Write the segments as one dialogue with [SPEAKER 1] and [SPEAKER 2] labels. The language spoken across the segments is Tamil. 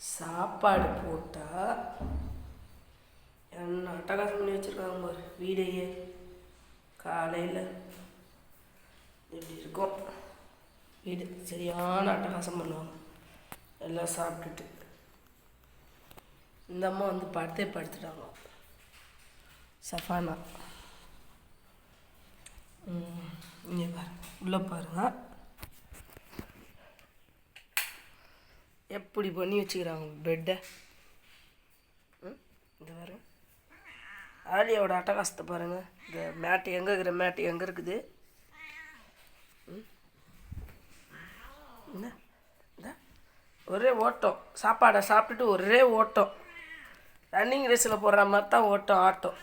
[SPEAKER 1] சாப்பாடு போட்டால் என்ன அட்டகாசம் பண்ணி வச்சுருக்காங்க பாரு வீடையே. காலையில் இப்படி இருக்கும். வீடு சரியான அட்டகாசம் பண்ணுவாங்க. எல்லாம் சாப்பிட்டுட்டு. இந்த அம்மா வந்து படத்தை படுத்துட்டாங்க. சஃபானா. இங்கே பாரு. உள்ளே பாருங்கள் எப்படி பண்ணி வச்சுக்கிறாங்க பெட்டை இந்த பாருங்க. ஆலியாவோட அட்டகாசத்தை பாருங்கள் இந்த மேட்டு எங்கே இருக்கிற மேட்டு எங்கே இருக்குது? ம். என்ன இந்த. ஒரே ஓட்டம். சாப்பாடை சாப்பிட்டுட்டு ஒரே ஓட்டம். ரன்னிங் ரேஸில் போடுற மாதிரி தான் ஓட்டம் ஆட்டம்.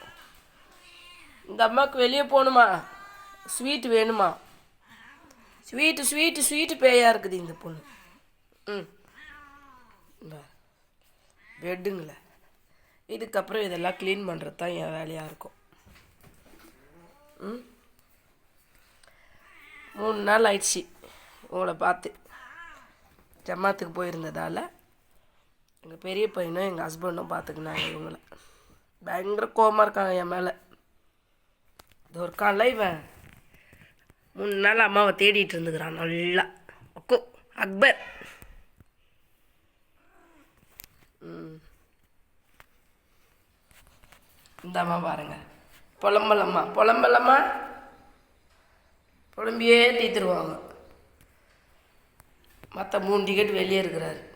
[SPEAKER 1] இந்த அம்மாவுக்கு வெளியே போகணுமா? ஸ்வீட் வேணுமா? ஸ்வீட்டு ஸ்வீட்டு ஸ்வீட்டு பேயாக இருக்குது இந்த பொண்ணு. ம். பெட்டுங்களே இதுக்கப்புறம் இதெல்லாம் க்ளீன் பண்ணுறது தான் என் வேலையாக இருக்கும். ம்? மூணு நாள் ஆயிடுச்சு உங்களை பார்த்து. ஜமாத்துக்கு போயிருந்ததால் எங்கள் பெரிய பையனும் எங்கள் ஹஸ்பண்டும் பார்த்துக்கினாங்க இவங்கள. பயங்கர கோபமாக இருக்காங்க என் மேலே. இது ஒரு காலைல இவன். மூணு நாள் அம்மாவை தேடிட்டு இருந்துக்கிறான் நல்லா. அக்கோ அக்பர் ம். இந்தாம்மா பாருங்கள் பாருங்க. புலம்பலம்மா. புலம்பலம்மா? புலம்பியே தீத்துருவாங்க. மற்ற மூணு டிக்கெட் வெளியே இருக்கிறாரு.